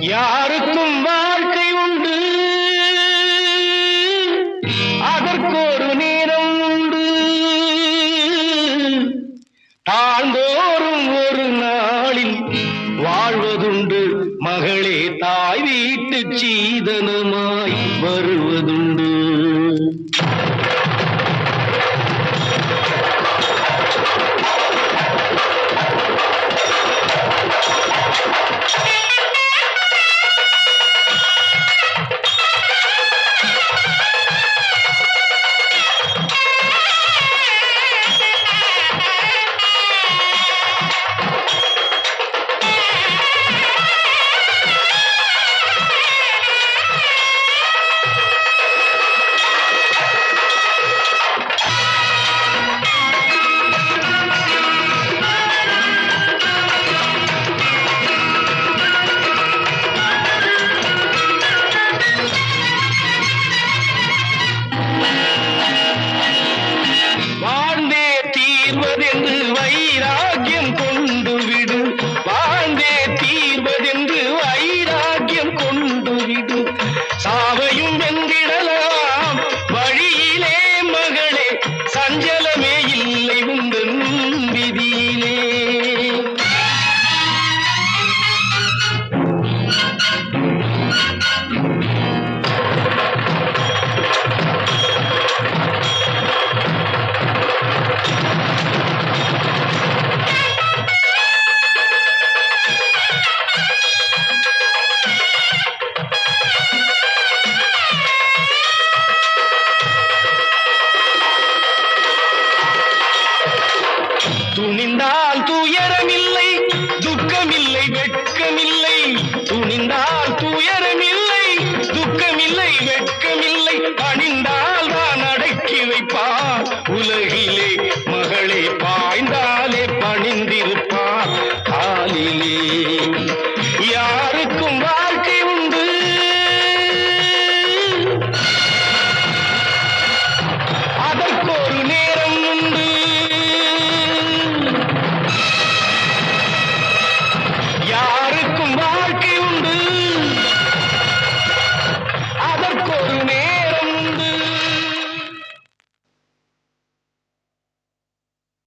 யாருக்கும் வாழ்க்கை உண்டு. அதற்கொரு நேரம் உண்டு. தாழ்ந்தோறும் ஒரு நாளில் வாழ்வதுண்டு. மகளே தாய் வீட்டு சீதனமாய் வருவதுண்டு. இல்லை உங்கள் விதி. கணிந்தார்